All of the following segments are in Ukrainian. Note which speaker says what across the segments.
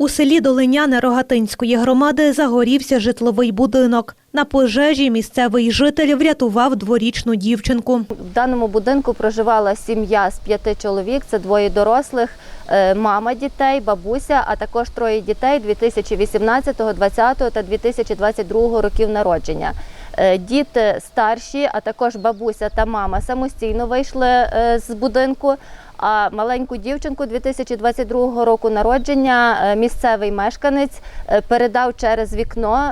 Speaker 1: У селі Долиняне Рогатинської громади загорівся житловий будинок. На пожежі місцевий житель врятував дворічну дівчинку.
Speaker 2: В даному будинку проживала сім'я з п'яти чоловік, це двоє дорослих, е, мама дітей, бабуся, а також троє дітей 2018, 2020 та 2022 років народження. Е, Діти старші, а також бабуся та мама самостійно вийшли е, з будинку. А маленьку дівчинку 2022 року народження е, місцевий мешканець передав через вікно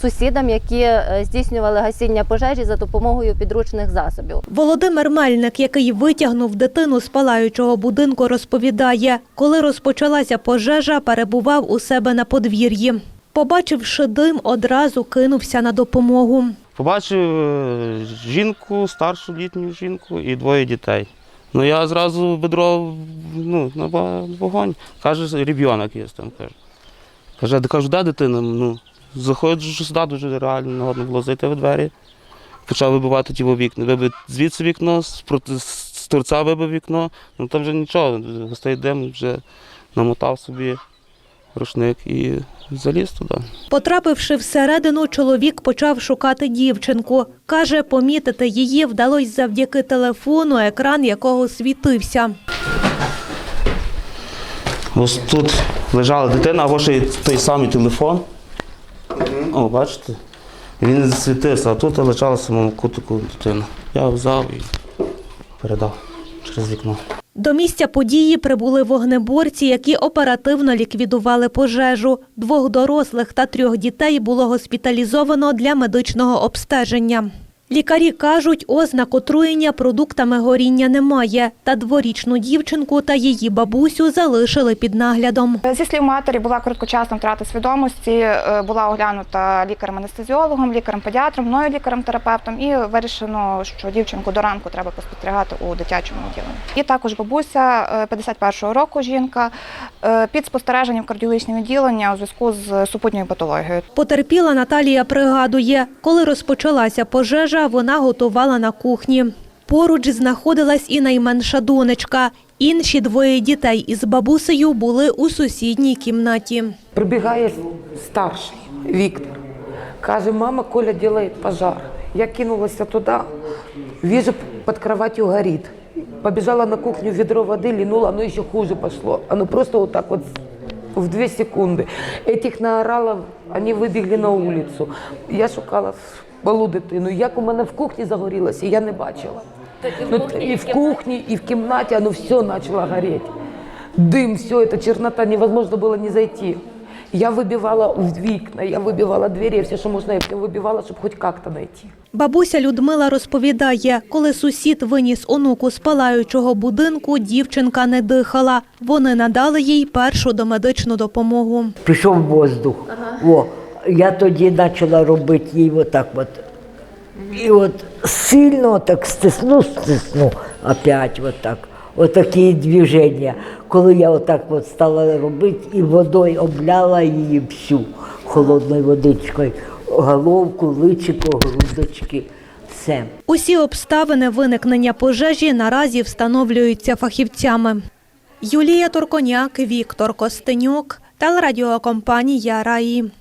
Speaker 2: сусідам, які здійснювали гасіння пожежі за допомогою підручних засобів.
Speaker 1: Володимир Мельник, який витягнув дитину з палаючого будинку, розповідає, коли розпочалася пожежа, перебував у себе на подвір'ї. Побачивши дим, одразу кинувся на допомогу.
Speaker 3: Побачив е, жінку, старшу літню жінку і двоє дітей. Ну я зразу бедро ну, на вогонь. Каже, ребенок є там. Каже. Каже, «Де- кажу, де дитина? Ну, заходжу сюди, дуже реально негодно було зайти в двері. Почав вибивати ті вікна. Вибив звідси вікно, з торця вибив вікно, ну там вже нічого, густий дим вже намотав собі рушник і заліз туди.
Speaker 1: Потрапивши всередину, чоловік почав шукати дівчинку. Каже, помітити її вдалося завдяки телефону, екран якого світився.
Speaker 3: Ось тут лежала дитина, або ще й той самий телефон. О, бачите? Він світився, а тут лежала в самому кутику дитина. Я взяв і передав через вікно.
Speaker 1: До місця події прибули вогнеборці, які оперативно ліквідували пожежу. Двох дорослих та трьох дітей було госпіталізовано для медичного обстеження. Лікарі кажуть, ознак отруєння продуктами горіння немає, та дворічну дівчинку та її бабусю залишили під наглядом.
Speaker 4: Зі слів матері була короткочасна втрата свідомості, е, була оглянута лікарем-анестезіологом, лікарем-педіатром, мною лікарем-терапевтом, і вирішено, що дівчинку до ранку треба поспостерігати у дитячому відділенні. І також бабуся е, 51-го року жінка е, під спостереженням кардіологічного відділення у зв'язку з супутньою патологією.
Speaker 1: Потерпіла Наталія пригадує, коли розпочалася пожежа, вона готувала на кухні. Поруч знаходилась і найменша донечка. Інші двоє дітей із бабусею були у сусідній кімнаті.
Speaker 5: Прибігає старший Віктор. Каже, мама, Коля делает пожар. Я кинулась туда, вижу, под кроватью горит Побежала на кухню, ведро воды линула, оно еще хуже пошло. Оно просто вот так вот в две секунды. Этих наорала, они вибігли на вулицю. Я шукала в полу дитину. Як у мене в кухні загорілося, я не бачила. Ну, і в кухні, і в кімнаті, оно все почало гореть. Дым, все, это чернота, невозможно было не зайти. Я выбивала в вікна, я вибивала двері, все, що можна, я вибивала, щоб хоч як-то знайти.
Speaker 1: Бабуся Людмила розповідає, коли сусід виніс онуку з палаючого будинку, дівчинка не дихала. Вони надали їй першу домедичну допомогу.
Speaker 6: пішов воздух. О, я тоді почала робити їй отак от. І от сильно так стисну, стисну, опять от так. Отакі движення. Коли я отак от стала робити і водою обляла її всю холодною водичкою, головку, личико, грудочки, все.
Speaker 1: Усі обставини виникнення пожежі наразі встановлюються фахівцями. Юлія Торконяк, Віктор Костенюк, телерадіокомпанія Раї.